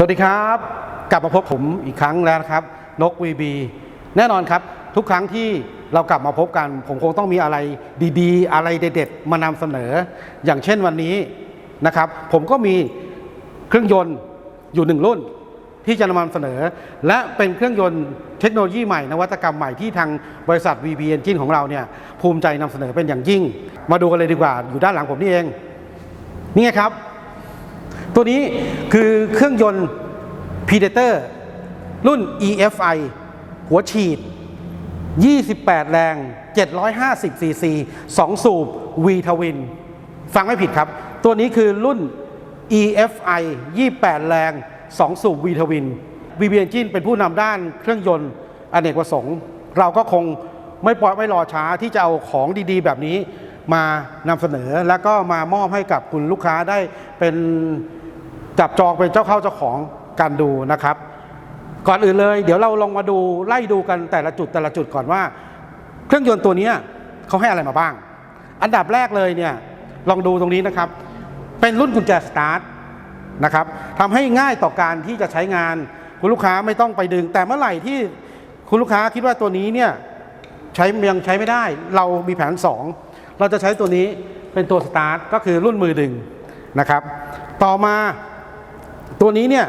สวัสดีครับ กลับมาพบผมอีกครั้งแล้วนะครับ นก VB แน่นอนครับ ทุกครั้งที่เรากลับมาพบกัน ผมคงต้องมีอะไรดีๆ อะไรเด็ดๆ มานำเสนอ อย่างเช่นวันนี้นะครับ ผมก็มีเครื่องยนต์อยู่หนึ่งรุ่น ที่จะนำมาเสนอ และเป็นเครื่องยนต์เทคโนโลยีใหม่ นวัตกรรมใหม่ที่ทางบริษัท VB Engine ของเราเนี่ยภูมิใจนำเสนอเป็นอย่างยิ่ง มาดูกันเลยดีกว่าอยู่ด้านหลังผมนี่เอง นี่ไงครับ ตัวนี้คือเครื่องยนต์ Predator รุ่น EFI หัวฉีด 28 แรง 750 cc 2 สูบ V Twin ฟังไม่ผิดครับ ตัวนี้คือรุ่น EFI 28 แรง 2 สูบ V Twin VB Engine เป็นผู้นำด้านเครื่องยนต์อเนกประสงค์ เราก็คงไม่ปล่อยไม่รอช้าที่จะเอาของดีๆ แบบนี้มานำเสนอ แล้วก็มามอบให้กับคุณลูกค้าได้เป็น จับจองเป็นเจ้าเข้าเจ้าของการดูนะครับ ก่อนอื่นเลย เดี๋ยวเราลองมาดูไล่ดูกันแต่ละจุดแต่ละจุดก่อนว่า เครื่องยนต์ตัวนี้เขาให้อะไรมาบ้าง อันดับแรกเลยเนี่ยลองดูตรงนี้นะครับ เป็นรุ่นกุญแจสตาร์ทนะครับทำให้ง่ายต่อการที่จะใช้งานคุณลูกค้าไม่ต้องไปดึง แต่เมื่อไหร่ที่คุณลูกค้าคิดว่าตัวนี้เนี่ยใช้ยังใช้ไม่ได้ เรามีแผน 2 เราจะใช้ตัวนี้เป็นตัวสตาร์ทก็คือรุ่นมือดึงนะครับ ต่อมา ตัวนี้เนี่ย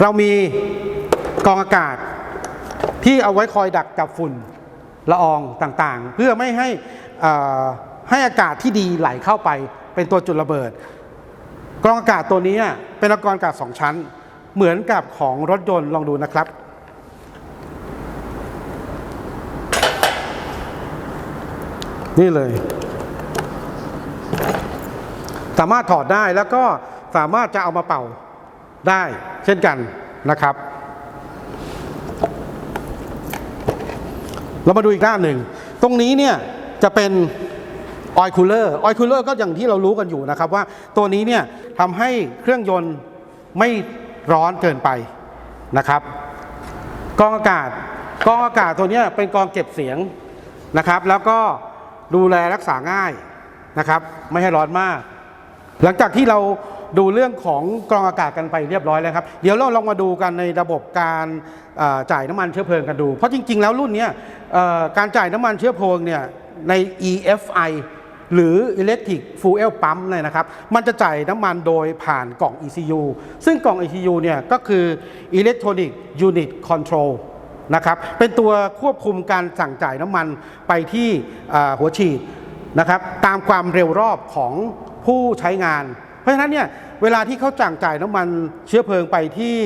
เรามีกองอากาศที่เอาไว้คอยดักจับฝุ่นละอองต่างๆ เพื่อไม่ให้อ่อให้อากาศที่ดีไหลเข้าไปเป็นตัวจุดระเบิดกรองอากาศตัวนี้เป็นกรองอากาศสองชั้น เหมือนกับของรถยนต์ลองดูนะครับ นี่เลย สามารถถอดได้แล้วก็สามารถจะเอามาเป่า ได้เช่นกันนะครับ เรามาดูอีกด้านหนึ่ง ตรงนี้เนี่ยจะเป็นออยคูลเลอร์ออยคูลเลอร์ก็อย่างที่เรารู้กันอยู่นะครับว่าตัวนี้เนี่ยทำให้เครื่องยนต์ไม่ร้อนเกินไปนะครับกองอากาศกองอากาศตัวนี้เป็นกองเก็บเสียงนะครับ แล้วก็ดูแลรักษาง่ายนะครับ ไม่ให้ร้อนมาก หลังจากที่เรา ดูเรื่องของกรองอากาศกันไปเรียบร้อยแล้วครับ เดี๋ยวเราลองมาดูกันในระบบการจ่ายน้ำมันเชื้อเพลิงกันดู เพราะจริง ๆ แล้วรุ่นนี้การจ่ายน้ำมันเชื้อเพลิงเนี่ยใน EFI หรือ Electric Fuel Pump เนี่ยนะครับ มันจะจ่ายน้ำมันโดยผ่านกล่อง ECU ซึ่งกล่อง ECU เนี่ยก็คือ Electronic Unit Control นะครับ เป็นตัวควบคุมการสั่งจ่ายน้ำมันไปที่หัวฉีดนะครับ ตามความเร็วรอบของผู้ใช้งาน ราะฉะนั้นเนี่ยเวลาที่เขาจ่างจ่ายน้ำมันเชื้อเพลิงไปที่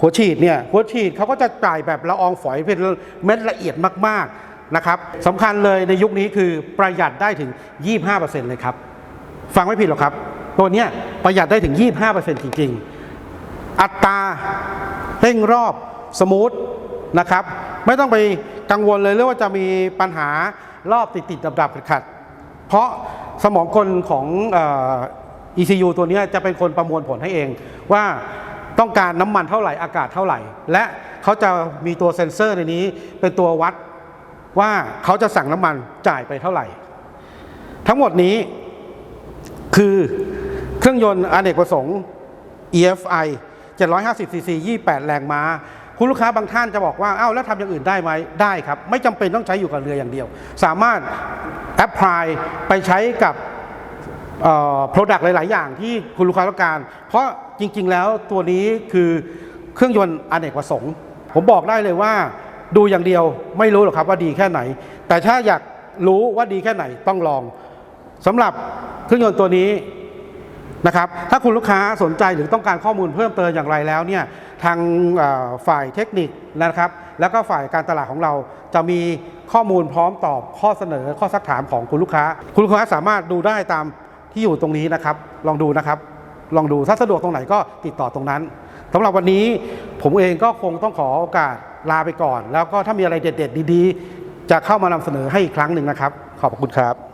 หัวฉีดเนี่ยหัวฉีดเขาก็จะจ่ายแบบละอองฝอยเป็นเม็ดละเอียดมากๆนะครับสำคัญเลยในยุคนี้คือประหยัดได้ถึง 25%เลยครับ ฟังไม่ผิดหรอกครับ ตัวเนี้ยประหยัดได้ถึง 25%จริงๆ อัตราเร่งรอบสมูทนะครับ ไม่ต้องไปกังวลเลยเรื่องว่าจะมีปัญหารอบติดติดดับดับๆขัด เพราะสมองกลของ ECU ตัวนี้จะเป็นคนประมวลผลให้เอง ว่าต้องการน้ำมันเท่าไหร่อากาศเท่าไหร่ และเขาจะมีตัวเซ็นเซอร์ในนี้เป็นตัววัดว่าเขาจะสั่งน้ำมันจ่ายไปเท่าไหร่ ทั้งหมดนี้คือเครื่องยนต์อเนกประสงค์ EFI 750 cc 28 แรงม้า คุณลูกค้าบางท่านจะบอกว่าอ้าวแล้วทำอย่างอื่นได้ไหมได้ครับ ไม่จำเป็นต้องใช้อยู่กับเรืออย่างเดียว สามารถแอพพลายไปใช้กับ เอ่อ product หลาย ๆ อย่างที่คุณลูกค้าต้องการ เพราะจริง ๆ แล้วตัวนี้คือเครื่องยนต์อเนกประสงค์ ผมบอกได้เลยว่าดูอย่างเดียวไม่รู้หรอกครับว่าดีแค่ไหน แต่ถ้าอยากรู้ว่าดีแค่ไหนต้องลองสำหรับเครื่องยนต์ตัวนี้นะครับถ้าคุณลูกค้าสนใจหรือต้องการข้อมูลเพิ่มเติมอย่างไรแล้วเนี่ยทางฝ่ายเทคนิคนะครับ แล้วก็ฝ่ายการตลาดของเราจะมีข้อมูลพร้อมตอบข้อเสนอข้อสักถามของคุณลูกค้า คุณลูกค้าสามารถดูได้ตาม ที่อยู่ตรงนี้นะครับ ลองดูนะครับ ลองดูถ้าสะดวกตรงไหนก็ติดต่อตรงนั้นสำหรับวันนี้ผมเองก็คงต้องขอโอกาสลาไปก่อน แล้วก็ถ้ามีอะไรเด็ด ๆ ดีๆ จะเข้ามานำเสนอให้อีกครั้งหนึ่งนะครับ ขอบคุณครับ